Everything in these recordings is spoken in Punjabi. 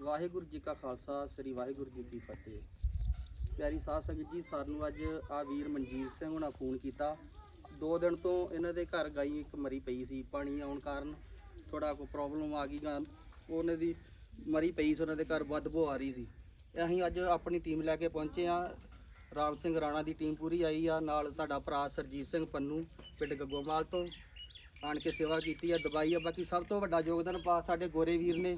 ਵਾਹਿਗੁਰੂ ਜੀ ਕਾ ਖਾਲਸਾ, ਸ੍ਰੀ ਵਾਹਿਗੁਰੂ ਜੀ ਕੀ ਫਤਿਹ। ਪਿਆਰੀ ਸਾਧ ਸੰਗਤ ਜੀ, ਸਾਨੂੰ ਅੱਜ ਆ ਵੀਰ ਮਨਜੀਤ ਸਿੰਘ ਹੁਣਾਂ ਫੋਨ ਕੀਤਾ। ਦੋ ਦਿਨ ਤੋਂ ਇਹਨਾਂ ਦੇ ਘਰ ਗਾਈ ਇੱਕ ਮਰੀ ਪਈ ਸੀ, ਪਾਣੀ ਆਉਣ ਕਾਰਨ ਥੋੜਾ ਕੋ ਪ੍ਰੋਬਲਮ ਆ ਗਈ ਗਾ ਉਹਨਾਂ ਦੀ ਮਰੀ ਪਈ ਸੀ, ਉਹਨਾਂ ਦੇ ਘਰ ਬਦਬੂ ਆ ਰਹੀ ਸੀ। ਅਸੀਂ ਅੱਜ ਆਪਣੀ ਟੀਮ ਲੈ ਕੇ ਪਹੁੰਚੇ ਆ ਰਾਮ ਸਿੰਘ ਰਾਣਾ ਦੀ ਟੀਮ ਪੂਰੀ ਆਈ ਆ। ਨਾਲ ਤੁਹਾਡਾ ਭਰਾ ਸਰਜੀਤ ਸਿੰਘ ਪੰਨੂ, ਪਿੰਡ ਗੱਗੋਮਾਲ ਤੋਂ ਆਣ ਕੇ ਸੇਵਾ ਕੀਤੀ ਆ ਦਵਾਈ ਆ। ਬਾਕੀ ਸਭ ਤੋਂ ਵੱਡਾ ਯੋਗਦਾਨ ਪਾ ਸਾਡੇ ਗੋਰੇ ਵੀਰ ਨੇ।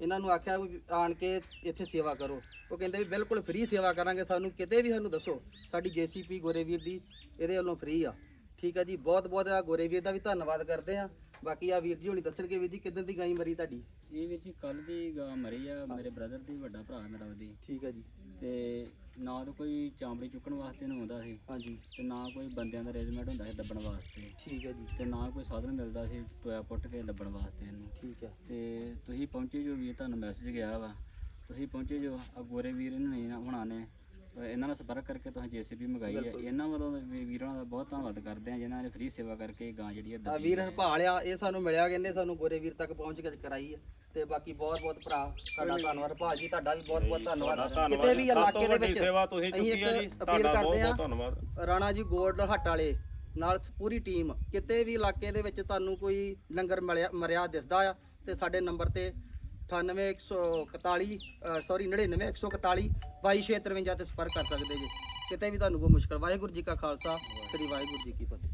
ਇਹਨਾਂ ਨੂੰ ਆਖਿਆ ਵੀ ਆਣ ਕੇ ਇੱਥੇ ਸੇਵਾ ਕਰੋ। ਉਹ ਕਹਿੰਦੇ ਵੀ ਬਿਲਕੁਲ ਫ੍ਰੀ ਸੇਵਾ ਕਰਾਂਗੇ, ਸਾਨੂੰ ਕਿਤੇ ਵੀ ਸਾਨੂੰ ਦੱਸੋ, ਸਾਡੀ ਜੀਸੀਪੀ ਗੋਰੇ ਵੀਰ ਦੀ ਇਹਦੇ ਵੱਲੋਂ ਫ੍ਰੀ ਆ। ਠੀਕ ਆ ਜੀ ਬਹੁਤ ਬਹੁਤ ਆ ਗੋਰੇ ਵੀਰ ਦਾ ਵੀ ਧੰਨਵਾਦ ਕਰਦੇ ਆ। ਬਾਕੀ ਆ ਵੀਰ ਜੀ ਹੁਣੀ ਦੱਸਣਗੇ ਵੀਰ ਜੀ ਕਿੱਦਾਂ ਦੀ ਗਾਈ ਮਰੀ ਤੁਹਾਡੀ? ਇਹ ਵਿੱਚ ਕੱਲ ਦੀ ਗਾਂ ਮਰੀ ਆ ਮੇਰੇ ਬ੍ਰਦਰ ਦੀ ਵੱਡਾ ਭਰਾ ਮੇਰਾ ਉਹਦੀ। ਠੀਕ ਆ ਜੀ। ਤੇ ਨਾ ਤਾਂ ਕੋਈ ਚਾਂਬੜੀ ਚੁੱਕਣ ਵਾਸਤੇ ਨੂੰ ਆਉਂਦਾ ਸੀ। ਹਾਂਜੀ। ਤੇ ਨਾ ਕੋਈ ਬੰਦਿਆਂ ਦਾ ਅਰੇਂਜਮੈਂਟ ਹੁੰਦਾ ਸੀ ਦੱਬਣ ਵਾਸਤੇ। ਠੀਕ ਆ ਜੀ। ਤੇ ਨਾ ਕੋਈ ਸਾਧਨ ਮਿਲਦਾ ਸੀ ਟੋਇਆ ਪੁੱਟ ਕੇ ਦੱਬਣ ਵਾਸਤੇ ਇਹਨੂੰ। ਠੀਕ ਆ। ਤੇ ਤੁਸੀਂ ਪਹੁੰਚੇ ਜੋ ਵੀ ਤੁਹਾਨੂੰ ਮੈਸੇਜ ਗਿਆ ਵਾ। ਤੁਸੀਂ ਪਹੁੰਚੇ ਜੋ ਆ ਗੋਰੇ ਵੀਰ ਇਹਨਾਂ ਨੇ ਹੁਣਾਂ ਨੇ ਇਹਨਾਂ ਨਾਲ ਸੰਪਰਕ ਕਰਕੇ ਤੁਸੀਂ ਜੀਸੀਪੀ ਮੰਗਾਈ ਹੈ ਇਹਨਾਂ ਵੱਲੋਂ ਵੀ ਵੀਰਾਂ ਦਾ ਬਹੁਤ ਧੰਨਵਾਦ ਕਰਦੇ ਆ ਜਿਨ੍ਹਾਂ ਨੇ ਫ੍ਰੀ ਸੇਵਾ ਕਰਕੇ ਗਾਂ ਜਿਹੜੀ ਆ ਆ ਵੀਰ ਹਰਪਾਲ ਆ ਇਹ ਸਾਨੂੰ ਮਿਲਿਆ ਕਹਿੰਦੇ ਸਾਨੂੰ ਗੋਰੇ ਵੀਰ ਤੱਕ ਪਹੁੰਚ ਕੇ ਕਰਾਈ ਆ। ਤੇ ਬਾਕੀ ਬਹੁਤ ਬਹੁਤ ਭਰਾ ਤੁਹਾਡਾ ਧੰਨਵਾਦ। ਹਰਪਾਲ ਜੀ ਤੁਹਾਡਾ ਵੀ ਬਹੁਤ ਬਹੁਤ ਧੰਨਵਾਦ। ਕਿਤੇ ਵੀ ਇਲਾਕੇ ਦੇ ਵਿੱਚ ਸੇਵਾ ਤੁਸੀਂ ਚੁੱਕੀ ਆ ਜੀ। ਤੁਹਾਡਾ ਬਹੁਤ ਕਰਦੇ ਆ ਬਹੁਤ ਧੰਨਵਾਦ। ਰਾਣਾ ਜੀ ਗੋਲਡ ਹੱਟ ਵਾਲੇ ਨਾਲ ਪੂਰੀ ਟੀਮ। ਕਿਤੇ ਵੀ ਇਲਾਕੇ ਦੇ ਵਿੱਚ ਤੁਹਾਨੂੰ ਕੋਈ ਲੰਗਰ ਮਿਲਿਆ ਮਰਿਆ ਦਿਸਦਾ ਆ ਤੇ ਸਾਡੇ ਨੰਬਰ ਤੇ 98141 ਸੌਰੀ 99141 2253 ਤੇ ਸੰਪਰਕ ਕਰ ਸਕਦੇ ਜੀ। ਕਿਤੇ ਵੀ ਤੁਹਾਨੂੰ ਕੋਈ ਮੁਸ਼ਕਲ, ਵਾਹਿਗੁਰੂ ਜੀ ਕਾ ਖਾਲਸਾ, ਸ੍ਰੀ ਵਾਹਿਗੁਰੂ ਜੀ ਕੀ ਫਤਿਹ।